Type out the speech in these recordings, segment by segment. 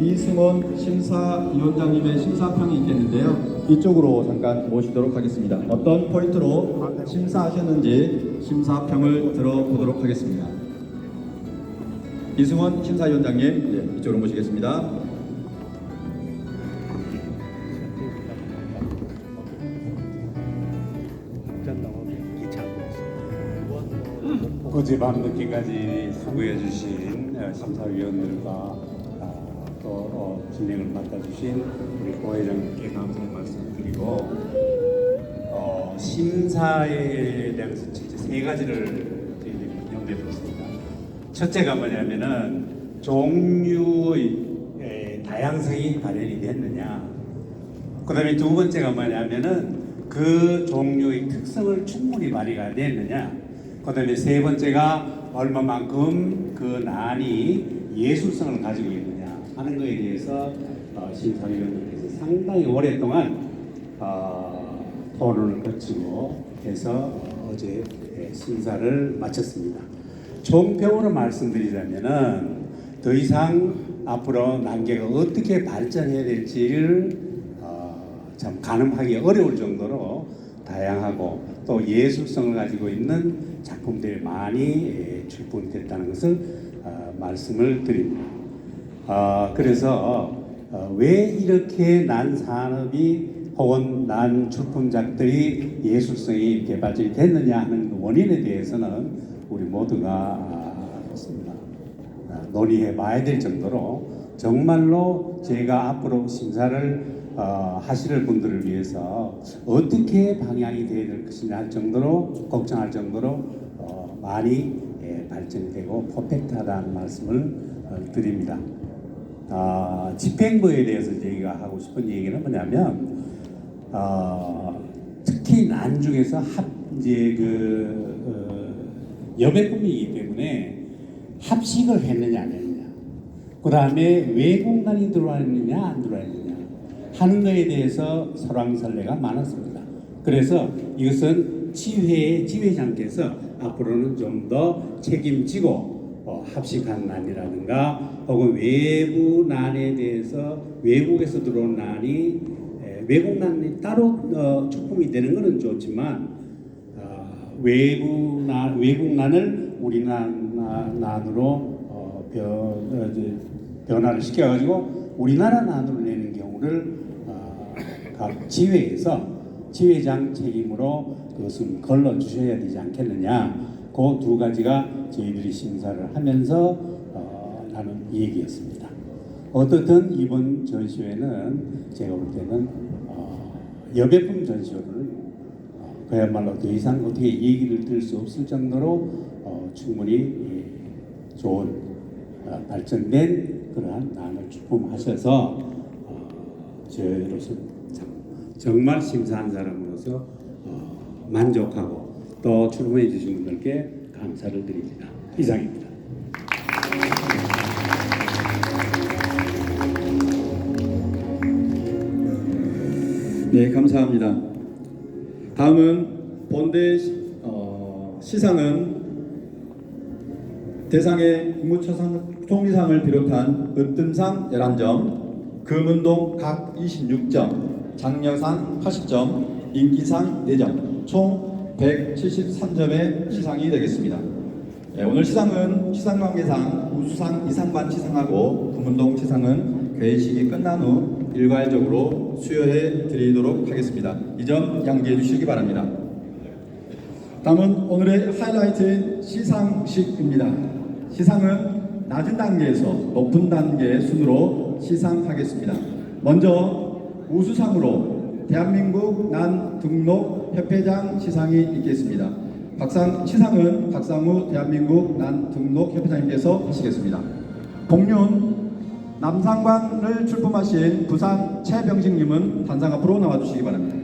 이승원 심사위원장님의 심사평이 있겠는데요. 이쪽으로 잠깐 모시도록 하겠습니다. 어떤 포인트로 심사하셨는지 심사평을 들어보도록 하겠습니다. 이승원 심사위원장님 예, 이쪽으로 모시겠습니다. 어제 밤 늦게까지 수고해 주신 어, 심사위원들과 어, 진행을 맡아주신 우리 고회장님께 감사의 말씀드리고 어, 심사에 대해서 이제 세 가지를 저희들이 뒀습니다. 첫째가 뭐냐면은 종류의 에, 다양성이 발현이 됐느냐 그 다음에 두 번째가 뭐냐면은 그 종류의 특성을 충분히 발휘가 됐느냐. 그 다음에 세 번째가 얼마만큼 그 난이 예술성을 가지고 있느냐 하는 것에 대해서 어, 심사위원님께서 상당히 오랫동안 어, 토론을 거치고 해서 어제 예, 심사를 마쳤습니다. 총평으로 말씀드리자면은 더 이상 앞으로 난개가 어떻게 발전해야 될지를 어, 참 가늠하기 어려울 정도로 다양하고 또 예술성을 가지고 있는 작품들이 많이 예, 출품됐다는 것을 어, 말씀을 드립니다. 어, 그래서 어, 왜 이렇게 난 산업이 혹은 난 출품작들이 예술성이 발전이 됐느냐 하는 그 원인에 대해서는 우리 모두가 아, 아, 논의해 봐야 될 정도로 정말로 제가 앞으로 심사를 어, 하실 분들을 위해서 어떻게 방향이 되어야 될 것이냐 할 정도로 걱정할 정도로 어, 많이 예, 발전이 되고 퍼펙트하다는 말씀을 어, 드립니다. 아, 집행부에 대해서 저희가 하고 싶은 얘기는 뭐냐면 어, 특히 난 중에서 합 이제 그 어, 여배금이기 때문에 합식을 했느냐 안 했느냐 그 다음에 외공간이 들어와 있느냐 안 들어와 있느냐 하는 것에 대해서 설왕설래가 많았습니다. 그래서 이것은 지회 지회장께서 앞으로는 좀 더 책임지고 어, 합식한 난이라든가 혹은 외부 난에 대해서 외국에서 들어온 난이 에, 외국 난이 따로 어, 출품이 되는 것은 좋지만 어, 외부 난 외국 난을 우리 난, 난- 난으로 어, 변, 어, 변화를 시켜가지고 우리나라 난으로 내는 경우를 어, 각 지회에서 지회장 책임으로 그것은 걸러 주셔야 되지 않겠느냐. 그 두 가지가 저희들이 심사를 하면서 어, 나는 얘기했습니다. 어떻든 이번 전시회는 제가 볼 때는 어, 여배품 전시회를 어, 그야말로 더 이상 어떻게 얘기를 들 수 없을 정도로 어, 충분히 예, 좋은 어, 발전된 그러한 난을 출품하셔서 어, 저희로서 참 정말 심사한 사람으로서 어, 만족하고 또 출품해 주신 분들께 감사를 드립니다. 이상입니다. 네, 감사합니다. 다음은 본대 시- 어, 시상은 대상의 국무초상 총리상을 비롯한 으뜸상 11점, 금운동 각 26점, 장려상 80점, 인기상 4점, 총 173점의 시상이 되겠습니다. 네, 오늘 시상은 시상관계상 우수상 이상반 시상하고 금운동 시상은 회식이 끝난 후 일괄적으로 수여해 드리도록 하겠습니다. 이 점 양지해 주시기 바랍니다. 다음은 오늘의 하이라이트인 시상식입니다. 시상은 낮은 단계에서 높은 단계의 순으로 시상하겠습니다. 먼저 우수상으로 대한민국 난 등록 협회장 시상이 있겠습니다. 박상 시상은 박상우 대한민국 난 등록 협회장님께서 하시겠습니다. 공륜 남상관을 출품하신 부산 최병식님은 단상 앞으로 나와주시기 바랍니다.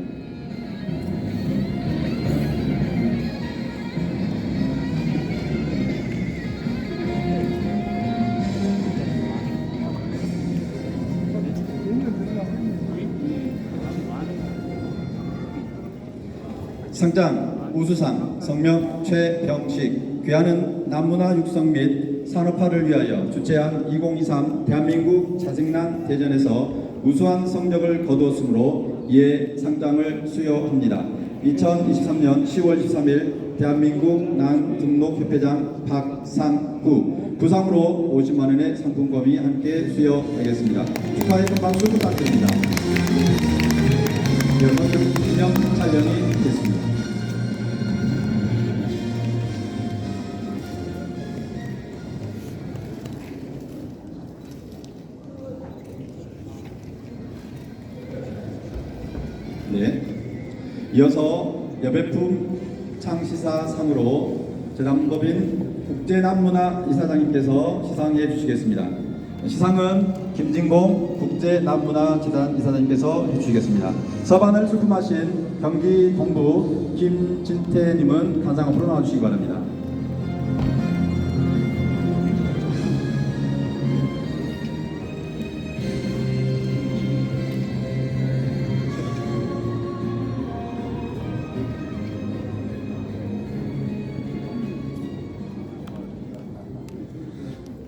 상장 우수상 성명 최병식 귀하는 남문화 육성 및 산업화를 위하여 주최한 2023 대한민국 자생난 대전에서 우수한 성적을 거두었으므로 이에 상장을 수여합니다. 2023년 10월 13일 대한민국 난 등록협회장 박상구 부상으로 50만 원의 상품권이 함께 수여하겠습니다. 축하의 큰 박수 부탁드립니다. 여러분 기념 촬영이 있겠습니다. 네. 이어서 여배품 창시사 상으로 재단법인 국제남문화 이사장님께서 시상해 주시겠습니다. 시상은 김진공 국제남문화재단 이사장님께서 해주시겠습니다. 서반을 수품하신 경기 동부 김진태님은 단상 앞으로 나와주시기 바랍니다.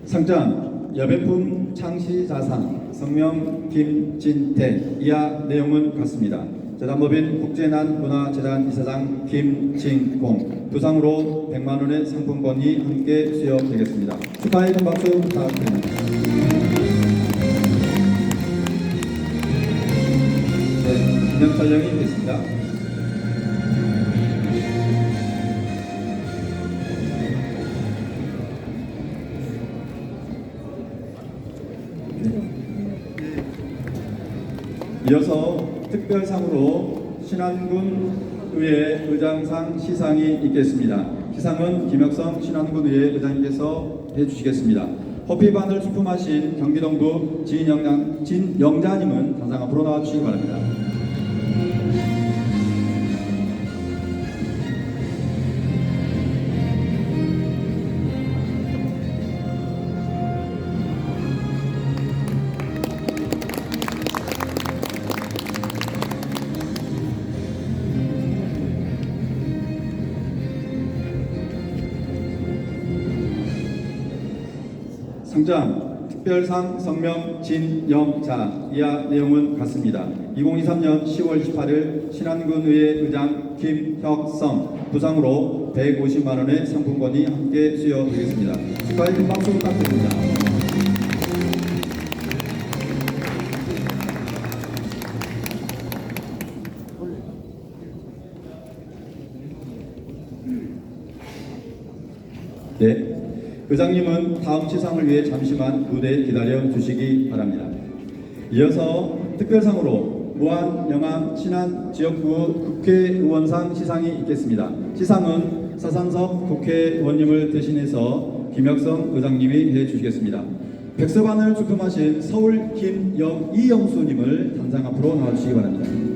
상장 여배품 창시자상 성명 김진태 이하 내용은 같습니다. 재단법인 국제난문화재단 이사장 김진공 부상으로 100만 원의 상품권이 함께 수여되겠습니다. 축하의 큰 박수 부탁드립니다. 네, 기념 촬영이 있겠습니다. 이어서 특별상으로 신안군 의회 의장상 시상이 있겠습니다. 시상은 김혁성 신안군 의회 의장님께서 해주시겠습니다. 호피반을 수품하신 경기동부 진영장, 진영자님은 단상 앞으로 나와주시기 바랍니다. 상장 특별상 성명 진영자 이하 내용은 같습니다. 2023년 10월 18일 신안군의회 의장 김혁성 부상으로 150만 원의 상품권이 함께 수여되겠습니다. 축하의 큰 박수 부탁드립니다. 네. 의장님은 다음 시상을 위해 잠시만 무대에 기다려 주시기 바랍니다. 이어서 특별상으로 무한 영암 신안 지역구 국회의원상 시상이 있겠습니다. 시상은 서산석 국회의원님을 대신해서 김혁성 의장님이 해 주시겠습니다. 백서반을 주품하신 서울 김영 이영수님을 단상 앞으로 나와주시기 바랍니다.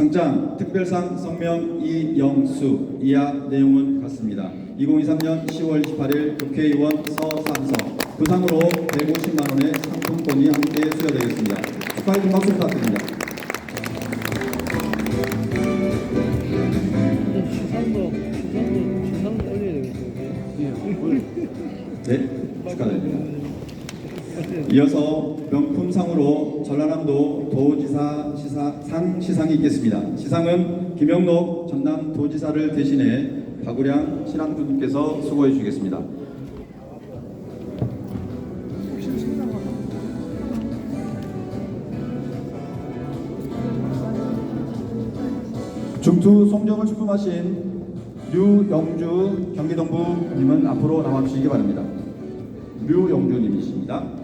상장 특별상 성명 이영수 이하 내용은 같습니다. 2023년 10월 18일 국회의원 서산석 부상으로 150만 원의 상품권이 함께 수여되겠습니다. 축하의 큰 박수 부탁드립니다. 시상도 시상도 올려야 되겠죠. 네, 축하드립니다. 이어서 명품상으로 전라남도 도지사 시사, 상 시상이 있겠습니다. 시상은 김영록 전남 도지사를 대신해 박우량 신안군님께서 수고해 주시겠습니다. 중투 송정을 출품하신 류영주 경기동부님은 앞으로 나와주시기 바랍니다. 류영주님이십니다.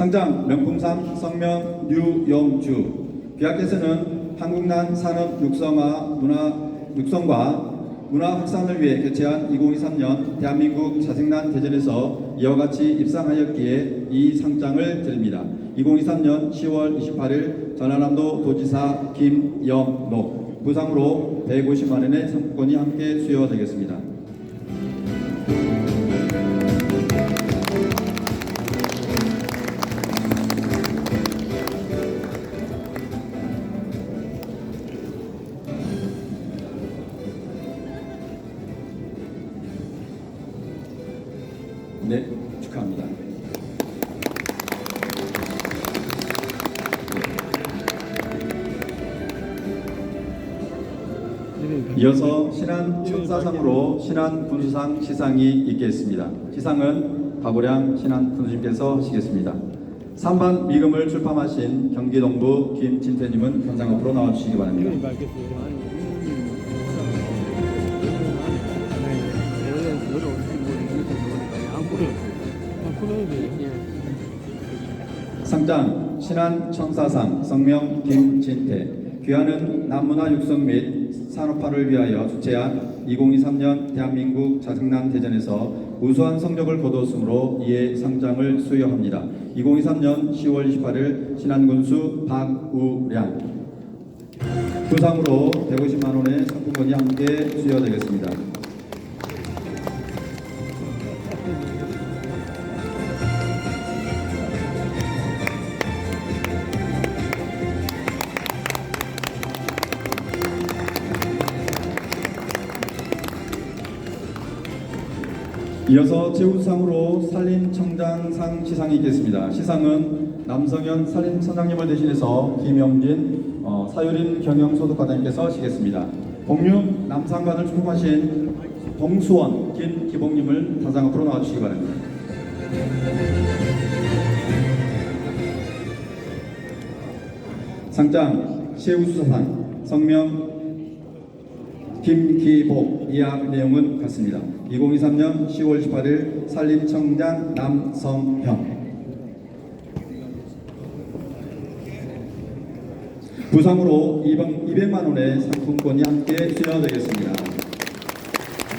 상장 명품상 성명 류영주 비학께서는 한국난 산업 육성화 문화 육성과 문화 확산을 위해 개최한 2023년 대한민국 자생난 대전에서 이와 같이 입상하였기에 이 상장을 드립니다. 2023년 10월 28일 전라남도 도지사 김영록 부상으로 150만 원의 상품권이 함께 수여되겠습니다. 이어서 신안 천사상으로 신안 군수상 시상이 있겠습니다. 시상은 박우량 신안 군수님께서 하시겠습니다. 3반 미금을 출판하신 경기동부 김진태님은 현장 앞으로 나와주시기 바랍니다. 상장 신안 청사상 성명 김진태 귀하는 남문화 육성 및 산업화를 위하여 주최한 2023년 대한민국 자생난 대전에서 우수한 성적을 거두었으므로 이에 상장을 수여합니다. 2023년 10월 28일 신안군수 박우량 부상으로 150만 원의 상품권이 함께 수여되겠습니다. 이어서 최우상으로 산림청장상 시상이 있겠습니다. 시상은 남성현 산림청장님을 대신해서 김영진 어, 사유린 경영소득과장님께서 하시겠습니다. 복류 남상관을 출품하신 동수원 김기봉님을 단상 앞으로 나와주시기 바랍니다. 상장 최우수상 성명 김기복 이약 내용은 같습니다. 2023년 10월 18일 산림청장 남성형 부상으로 200만 원의 상품권이 함께 수여되겠습니다.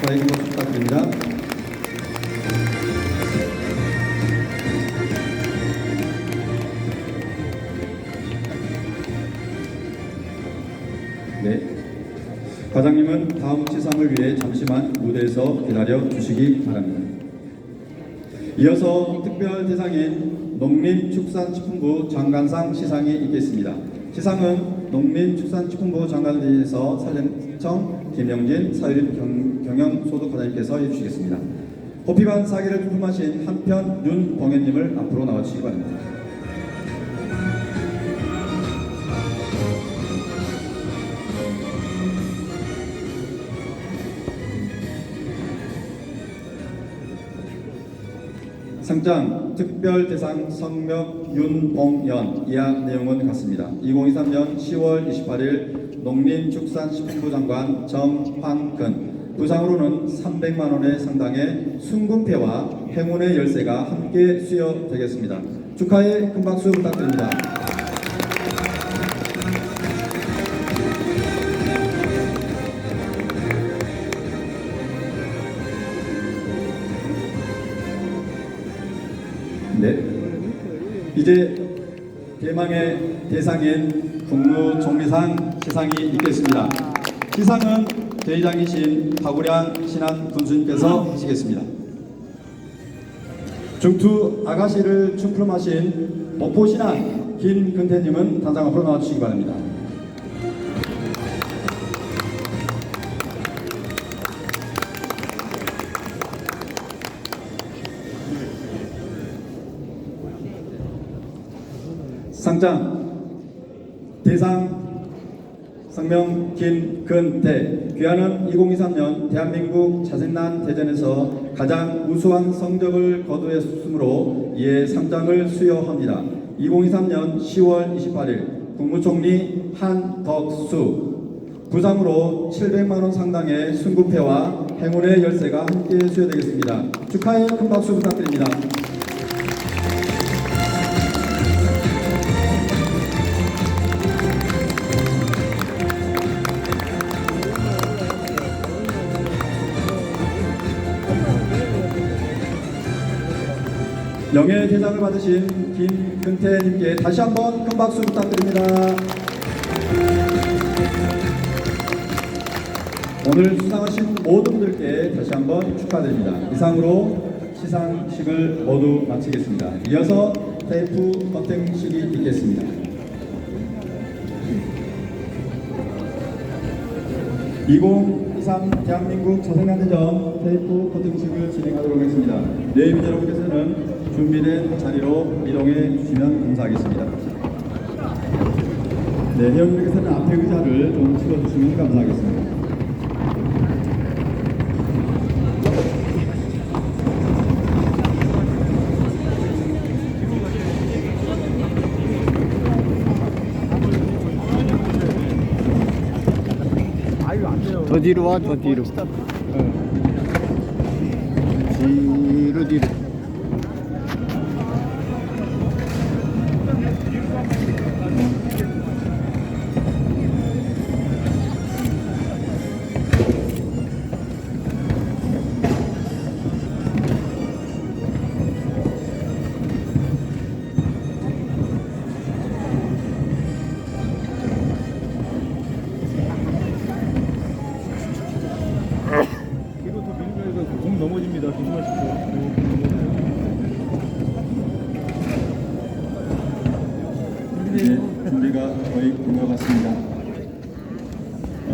한번 부탁드립니다. 네. 과장님은 다음 시상을 위해 잠시만 무대에서 기다려 주시기 바랍니다. 이어서 특별 대상인 농림축산식품부 장관상 시상이 있겠습니다. 시상은 농림축산식품부 장관을 대해서 산림청 김영진 사유림 경- 경영소득과장님께서 해주시겠습니다. 호피반 사기를 출품하신 한편 윤봉현님을 앞으로 나와주시기 바랍니다. 상장 특별 대상 성명 윤봉연 이하 내용은 같습니다. 2023년 10월 28일 농림축산식품부 장관 정황근 부상으로는 300만 원의 상당의 순금패와 행운의 열쇠가 함께 수여되겠습니다. 축하의 큰 박수 부탁드립니다. 네. 이제 대망의 대상인 국무총리상 시상이 있겠습니다. 시상은 대의장이신 박우량 신한 군수님께서 하시겠습니다. 중투 아가씨를 출품하신 목포신한 김근태님은 단상 앞으로 나와주시기 바랍니다. 상장 대상 성명 김근태 귀하는 2023년 대한민국 자생난 대전에서 가장 우수한 성적을 거두었으므로 이에 상장을 수여합니다. 2023년 10월 28일 국무총리 한덕수 부상으로 700만 원 상당의 순구패와 행운의 열쇠가 함께 수여되겠습니다. 축하의 큰 박수 부탁드립니다. 영예 대상을 받으신 김근태님께 다시 한번 큰 박수 부탁드립니다. 오늘 수상하신 모든 분들께 다시 한번 축하드립니다. 이상으로 시상식을 모두 마치겠습니다. 이어서 테이프 커팅식이 있겠습니다. 2023 대한민국 자생간대전 테이프 커팅식을 진행하도록 하겠습니다. 예민 여러분께서는 준비된 자리로 이동해 주시면 감사하겠습니다. 네, 회원님께서는 앞에 의자를 좀 치워주시면 감사하겠습니다. 더 뒤로 와, 더 뒤로. 뒤로, 뒤로. 뒤로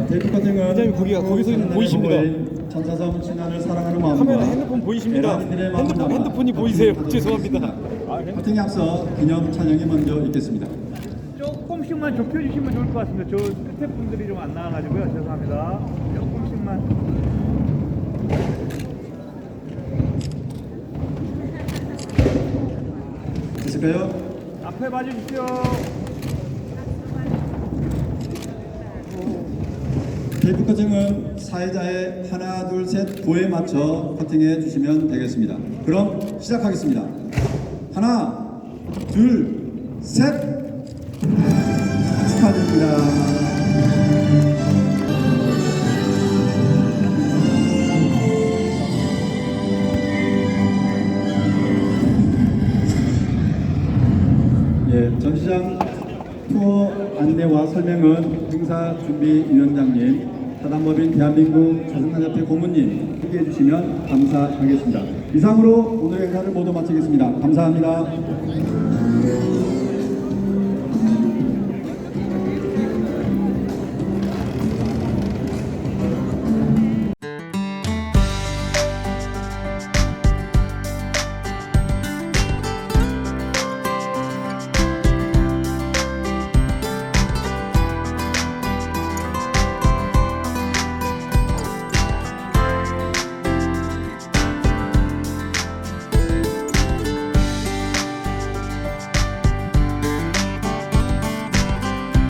어, 테이프 커팅은 회장님, 거기가- 거기서 있는 보이십니다. 천사섬 신안을 사랑하는 마음과 카메라 핸드폰 보이십니다. 마음을 핸드폰, 담아 핸드폰이 보이세요. 커팅을 죄송합니다. 하겠습니다. 커팅에 앞서 기념 촬영이 먼저 있겠습니다. 조금씩만 좁혀주시면 좋을 것 같습니다. 저 끝에 분들이 좀 안 나와가지고요. 죄송합니다. 조금씩만. 됐을까요? 앞에 봐주십시오. 테이프 커팅은 사회자의 하나, 둘, 셋, 도에 맞춰 커팅해 주시면 되겠습니다. 그럼 시작하겠습니다. 하나, 둘, 셋! 축하드립니다. 예, 전시장 투어 안내와 설명은 행사 준비위원장님, 사단법인 대한민국 자생산협회 고문님 함께해 주시면 감사하겠습니다. 이상으로 오늘 행사를 모두 마치겠습니다. 감사합니다.